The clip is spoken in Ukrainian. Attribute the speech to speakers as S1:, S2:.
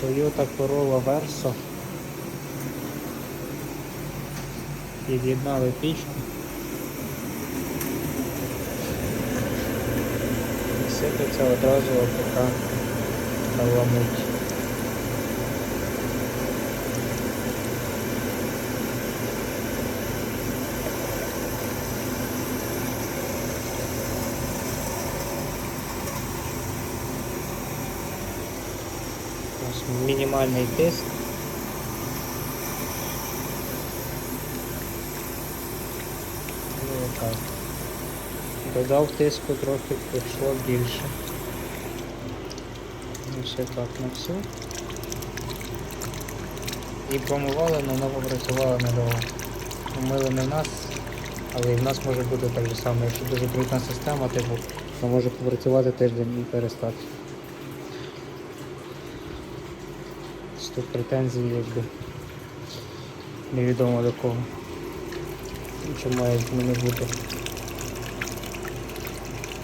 S1: Toyota Corolla Verso. Під'єднали пічку. І сипеться одразу така каламуть. Мінімальний тиск. Ну, отак. Додав тиску трохи пішло більше. Ось так на все. І промивали, але воно попрацювало недовго. Умили не в нас, але і в нас може бути так же само. Якщо дуже брудна система, типу, то може попрацювати тиждень і перестати. З тут претензії якби невідомо до кого. Чи має не бути.